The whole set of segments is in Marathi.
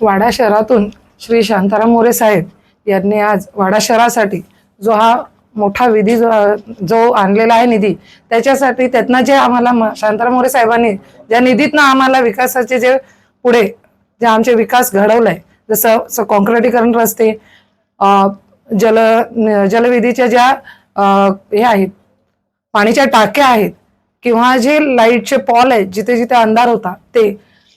वाडा शहरातून श्री शांताराम मोरे साहेब यांनी आज वाडा शहरासाठी जो हा मोठा विधी जो जो आणलेला आहे निधी त्याच्यासाठी त्यातनं जे आम्हाला म- शांताराम मोरे साहेबांनी ज्या निधीतनं आम्हाला विकासाचे जे पुढे जे आमचे विकास घडवलाय जसं कॉन्क्रिटीकरण रस्ते जल जलविधीच्या ज्या हे आहेत पाणीच्या टाक्या आहेत किंवा जे लाईटचे पॉल आहेत जिथे जिथे अंधार होता ते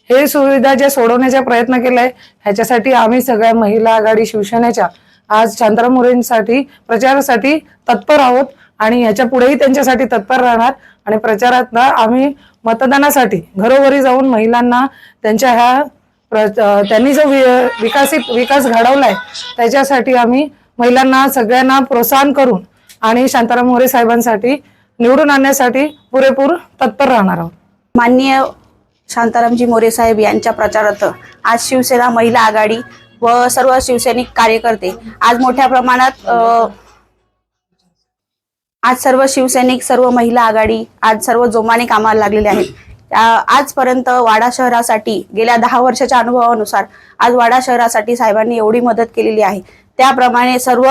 हे सुविधा ज्या सोडवण्याचा प्रयत्न केलाय ह्याच्यासाठी आम्ही सगळ्या महिला आघाडी शिवसेनेच्या आज शांताराम मोरेंसाठी प्रचारासाठी तत्पर आहोत आणि ह्याच्या पुढेही त्यांच्यासाठी तत्पर राहणार. आणि प्रचारात आम्ही मतदानासाठी घरोघरी जाऊन महिलांना त्यांच्या ह्या प्र- त्यांनी जो वि- विकसित विकास घडवलाय त्याच्यासाठी आम्ही महिलांना सगळ्यांना प्रोत्साहन करून आणि शांताराम मोरे साहेबांसाठी निवडून आणण्यासाठी पुरेपूर तत्पर राहणार आहोत. माननीय शांतारामजी मोरे साहेब यांच्या प्रचारार्थ आज शिवसेना महिला आघाडी व सर्व शिवसैनिक कार्यकर्ते आज मोठ्या प्रमाणात आज सर्व शिवसैनिक सर्व महिला आघाडी आज सर्व जोमाने कामाला लागलेले आहेत. आजपर्यंत वाडा शहरासाठी गेल्या दहा वर्षाच्या अनुभवानुसार आज वाडा शहरासाठी साहेबांनी एवढी मदत केलेली आहे. त्याप्रमाणे सर्व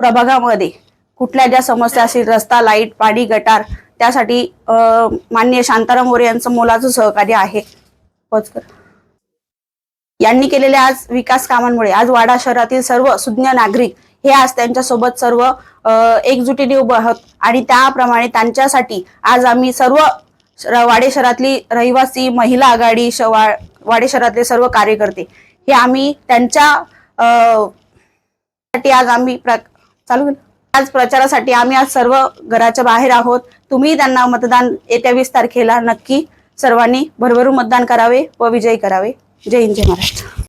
प्रभागामध्ये कुठल्या ज्या समस्या असतील रस्ता लाइट पाणी गटार त्यासाठी मान्य माननीय शांताराम मोरे यांचं मोलाचं सहकार्य आहे. पोचकर यांनी केलेल्या आज विकास कामांमुळे आज वाडा शहरातील सर्व सुज्ञ नागरिक हे आज त्यांच्यासोबत सर्व एकजुटीने उभं आहोत. आणि त्याप्रमाणे त्यांच्यासाठी आज आम्ही सर्व वाडे शहरातली रहिवासी महिला आघाडी श- वा- वाडे शहरातले सर्व कार्यकर्ते हे आम्ही त्यांच्या साठी आज आम्ही प्र- चालू आज प्रचारासाठी आम्ही आज सर्व घराच्या बाहेर आहोत. तुम्ही त्यांना मतदान येत्या वीस तारखेला नक्की सर्वांनी भरभरून मतदान करावे व विजयी करावे. जय हिंद जय महाराष्ट्र.